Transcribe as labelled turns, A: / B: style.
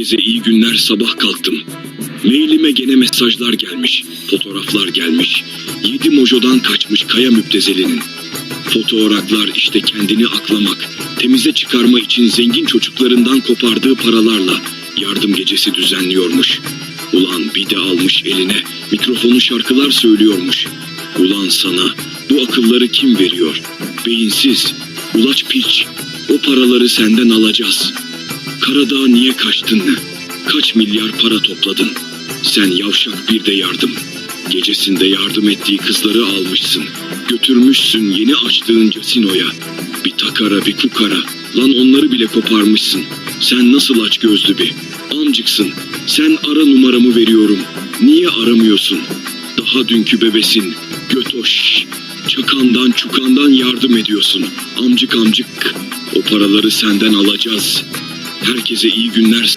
A: Herkese iyi günler sabah kalktım. Mailime gene mesajlar gelmiş, fotoğraflar gelmiş. Yedi mojodan kaçmış kaya müptezelinin. Fotoğraflar işte kendini aklamak, temize çıkarma için zengin çocuklarından kopardığı paralarla yardım gecesi düzenliyormuş. Ulan bir de almış eline mikrofonu şarkılar söylüyormuş. Ulan sana bu akılları kim veriyor? Beyinsiz, ulaç piç. O paraları senden alacağız. Karadağ'a niye kaçtın? Kaç milyar para topladın? Sen yavşak bir de yardım. Gecesinde yardım ettiği kızları almışsın. Götürmüşsün yeni açtığın casinoya. Bir takara bir kukara. Lan onları bile koparmışsın. Sen nasıl aç gözlü bir amcıksın. Sen ara numaramı veriyorum. Niye aramıyorsun? Daha dünkü bebesin. Götoş. Çakandan çukandan yardım ediyorsun. Amcık amcık. O paraları senden alacağız. Herkese iyi günler.